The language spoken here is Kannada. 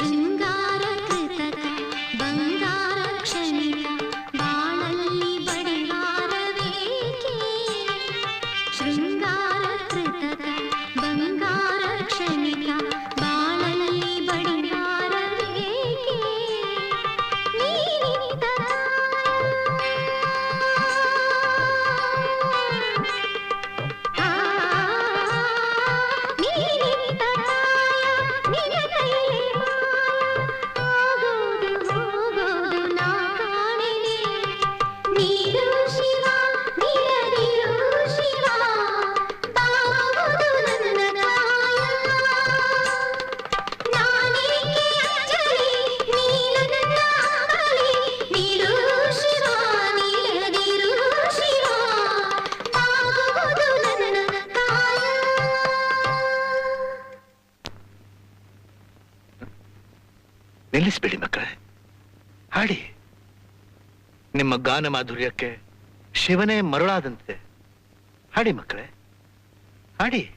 ಶೃಂಗಾರಕ್ಷಣೆಯ ಬಾಳಲ್ಲಿ ಬಡಿವಾರವೇಕೆ ಶೃಂಗ ನಿಲ್ಲಿಸ್ಬೇಡಿ ಮಕ್ಕಳೇ. ಹಾಡಿ. ನಿಮ್ಮ ಗಾನ ಮಾಧುರ್ಯಕ್ಕೆ ಶಿವನೇ ಮರುಳಾದಂತೆ. ಹಾಡಿ ಮಕ್ಕಳೇ. ಹಾಡಿ.